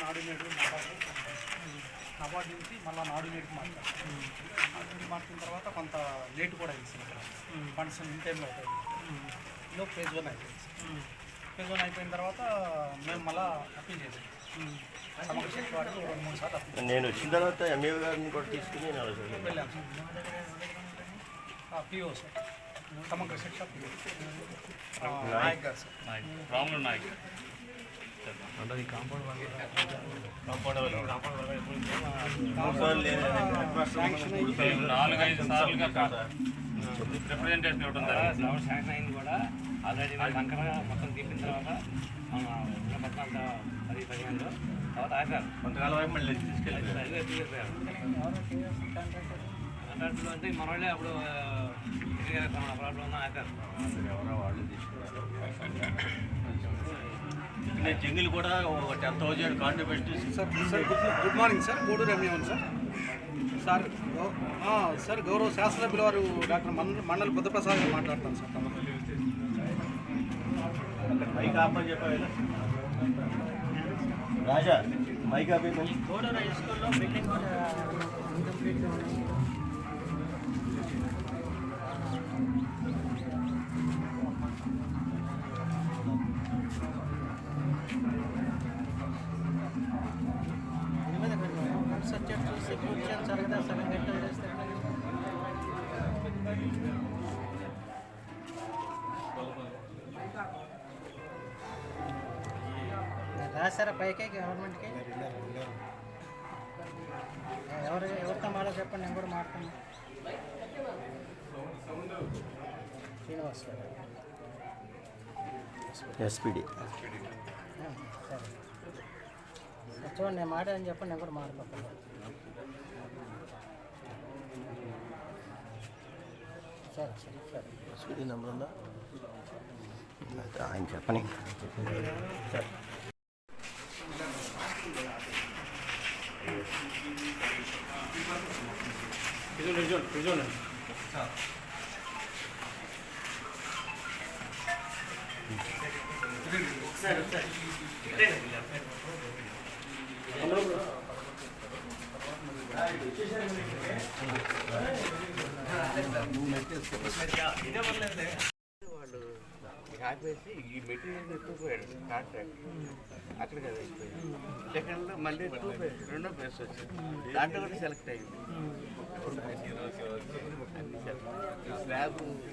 నాడు నేడు నబార్డు నుంచి మళ్ళీ నాడు నేడు మార్చారు నాడు మార్చిన తర్వాత కొంత లేట్ కూడా అయింది సార్ ఇక్కడ ఫండ్స్ ఇన్ టైంలో అవుతాయి లో ఫేజ్ వన్ అయిపోయింది ఫేజ్ వన్ అయిపోయిన తర్వాత మేము మళ్ళీ అప్పీల్ చేసాం నేను వచ్చిన తర్వాత ఎంఏ గారిని కూడా తీసుకుని నేను అలా చదివాను. వెళ్ళాం సార్ పిఓ సార్ సమగ్ర శిక్ష పిఓ నాయక్. గారు sir Ramulu Nayak. Master sanction మూడు సార్లు. నాలుగైదు సార్లుగా రిప్రజెంటేషన్ ఫ్లవర్ శాంక్షన్ అయింది కూడా ఆల్రెడీ సంకర మొత్తం తీసిన తర్వాత మన ఉన్న మొత్తం అంతా పది పదిహేనులో తర్వాత ఆపారు కొంతకాలం వరకు మళ్ళీ ఎత్తుకెళ్ళిపోయారు కాంట్రాక్టులు అంటే మన వాళ్ళే అప్పుడు ప్రాబ్లం ఉన్న ఆపారు ఎవరో వాళ్ళు తీసుకున్నారు నేను జంగిల్ కూడా ten thousand contribution sir sir good good morning sir. Gudur రమ్యవన్ sir. Sir sir గౌరవ శాసనసభ్యుల వారు డాక్టర్ మండల మండలి బుద్ధప్రసాద్ గారు మాట్లాడతాను సార్. తమ మైక్ ఆపని చెప్పాలి రాజా మైక్ ఆపి గోడూరు హై స్కూల్లో బిల్డింగ్ రాశారా పైకి గవర్నమెంట్కి ఎవరు ఎవరితో మాలో చెప్పండి నేను కూడా మాట్లాడతాను శ్రీనివాస్ గారు ఎస్పీడి ఆ, సరే చూడండి నేను మాట్లాడని చెప్పండి నేను కూడా మాట్లాడతాను. సరే సరే సరే. నెంబర్ ఉందా? ఆయన చెప్పని. వాళ్ళు ఆపేసి ఈ మెటీరియల్ ఎత్తుకుపోయాడు కాంట్రాక్ట్ అక్కడ కదా అయిపోయింది సెకండ్లో మళ్ళీ టూ ప్లేస్ రెండో ప్లేస్ వచ్చింది దాంట్లో కూడా సెలెక్ట్ అయింది స్లాబ్ మీ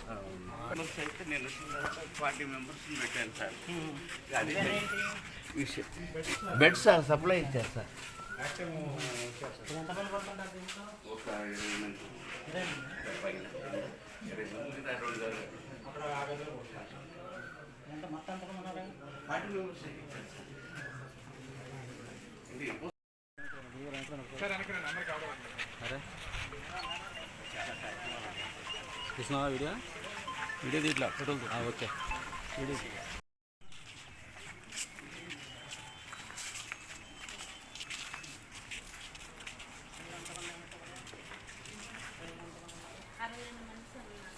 మెంబర్స్ అయితే నేను ఫార్టీ మెంబర్స్ పెట్టాను సార్ అది విషయం బెడ్స్ సప్లై ఇచ్చారు సార్ ఒక ఇరవై మంది పైన ఇరవై మంది దాంట్లో ఉన్నారు. ఫార్టీ మెంబర్స్ ఇచ్చారు సార్ ఇది తీసినావా వీడియో? వీడియో తీట్లా ఫోటోలు ఓకే. వీడియో అరవై రెండు మంది ఉన్నారు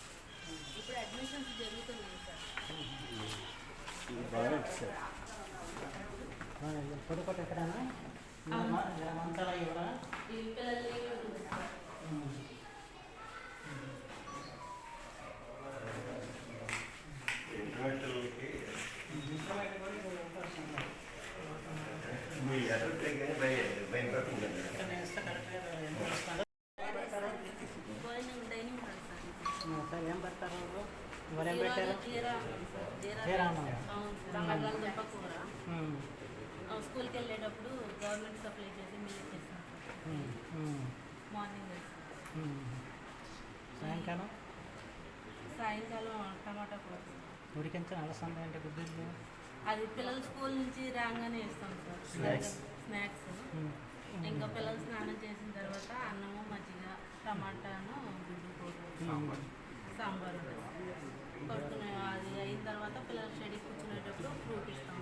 స్కూల్కి వెళ్ళేటప్పుడు గవర్నమెంట్ సప్లై చేసి మార్నింగ్. సాయంకాలం సాయంకాలం టమాటా కూర ఉడికించిన అలసంద అంటే గుడ్డలు అది పిల్లలు స్కూల్ నుంచి రాగానే ఇస్తాం సార్. స్నాక్స్. ఇంకా పిల్లలు స్నానం చేసిన తర్వాత అన్నము మజ్జిగ టమాటాను గుడ్డు కూర సాంబార్. పడుకునే అది అయిన తర్వాత పిల్లలు స్టడీ కూర్చునేటప్పుడు ఫ్రూట్ ఇస్తాం.